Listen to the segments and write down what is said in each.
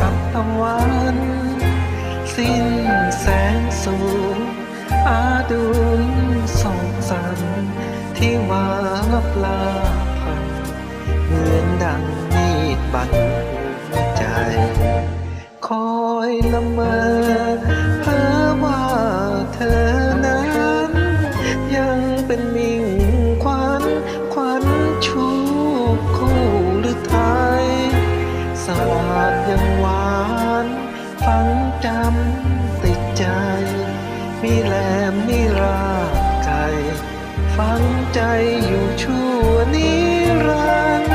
กับตะวัน สิ้นแสงสูงอาดุลสองสัน ที่วาบลาพัน เหมือนดังมีดบันใจ คอยละเมอำติดใจ มีแหลมมีรากไก่ฟังใจอยู่ชั่วนิรันดร์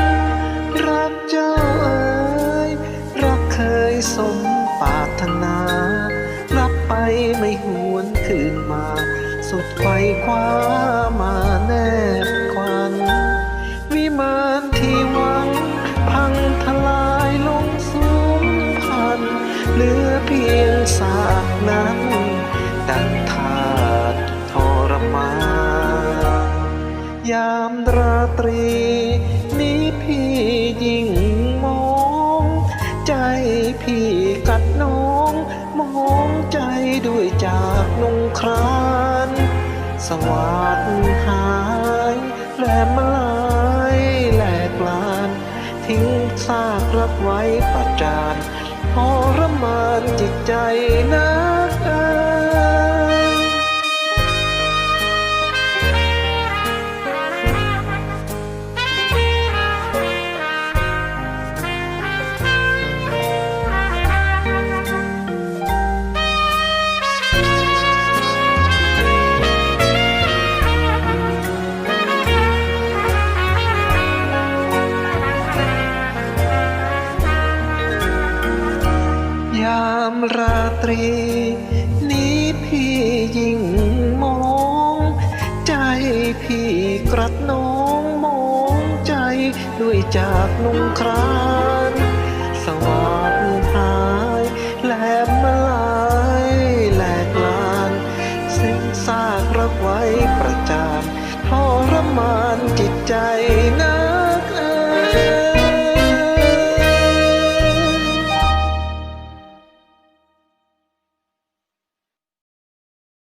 รักเจ้าเอ๋ยรักเคยสมปรารถนา รับไปไม่หวนคืนมา สุดไขว้คว้ามาแนบ ยามราตรี นี้พี่ยิ่งมอง ใจพี่กัดน้อง มองใจด้วยจากนงครานสวัสดหายแหลมมาลายแหลกลาน ทิ้งซากรักไว้ประจานทรมานจิตใจนัก ราตรี นี้พี่ยิ่งมอง ใจพี่กระน้องมองใจด้วยจากนุ่งครา